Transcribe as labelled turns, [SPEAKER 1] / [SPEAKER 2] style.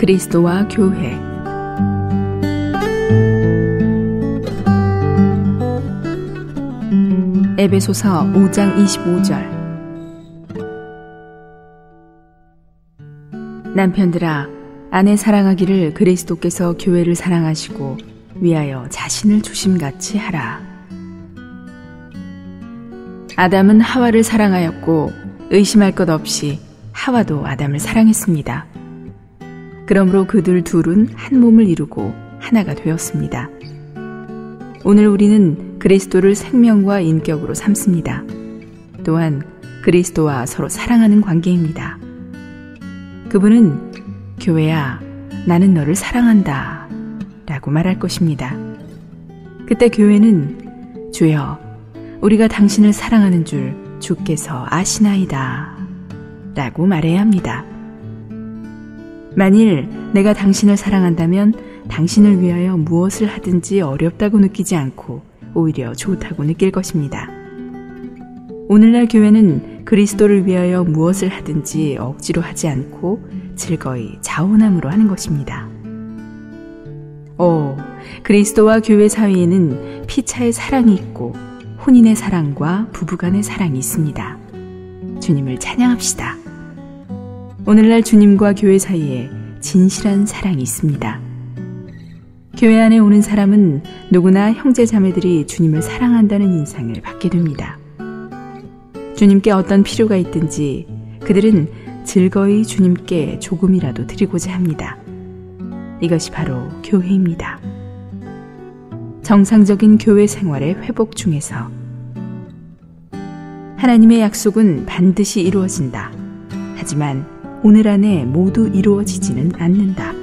[SPEAKER 1] 그리스도와 교회 에베소서 5장 25절 남편들아 아내 사랑하기를 그리스도께서 교회를 사랑하시고 위하여 자신을 주심같이 하라. 아담은 하와를 사랑하였고 의심할 것 없이 하와도 아담을 사랑했습니다. 그러므로 그들 둘은 한 몸을 이루고 하나가 되었습니다. 오늘 우리는 그리스도를 생명과 인격으로 삼습니다. 또한 그리스도와 서로 사랑하는 관계입니다. 그분은 교회야, 나는 너를 사랑한다. 라고 말할 것입니다. 그때 교회는 주여, 우리가 당신을 사랑하는 줄 주께서 아시나이다. 라고 말해야 합니다. 만일 내가 당신을 사랑한다면 당신을 위하여 무엇을 하든지 어렵다고 느끼지 않고 오히려 좋다고 느낄 것입니다. 오늘날 교회는 그리스도를 위하여 무엇을 하든지 억지로 하지 않고 즐거이 자원함으로 하는 것입니다. 오, 그리스도와 교회 사이에는 피차의 사랑이 있고 혼인의 사랑과 부부간의 사랑이 있습니다. 주님을 찬양합시다. 오늘날 주님과 교회 사이에 진실한 사랑이 있습니다. 교회 안에 오는 사람은 누구나 형제 자매들이 주님을 사랑한다는 인상을 받게 됩니다. 주님께 어떤 필요가 있든지 그들은 즐거이 주님께 조금이라도 드리고자 합니다. 이것이 바로 교회입니다. 정상적인 교회 생활의 회복 중에서 하나님의 약속은 반드시 이루어진다. 하지만 오늘 안에 모두 이루어지지는 않는다.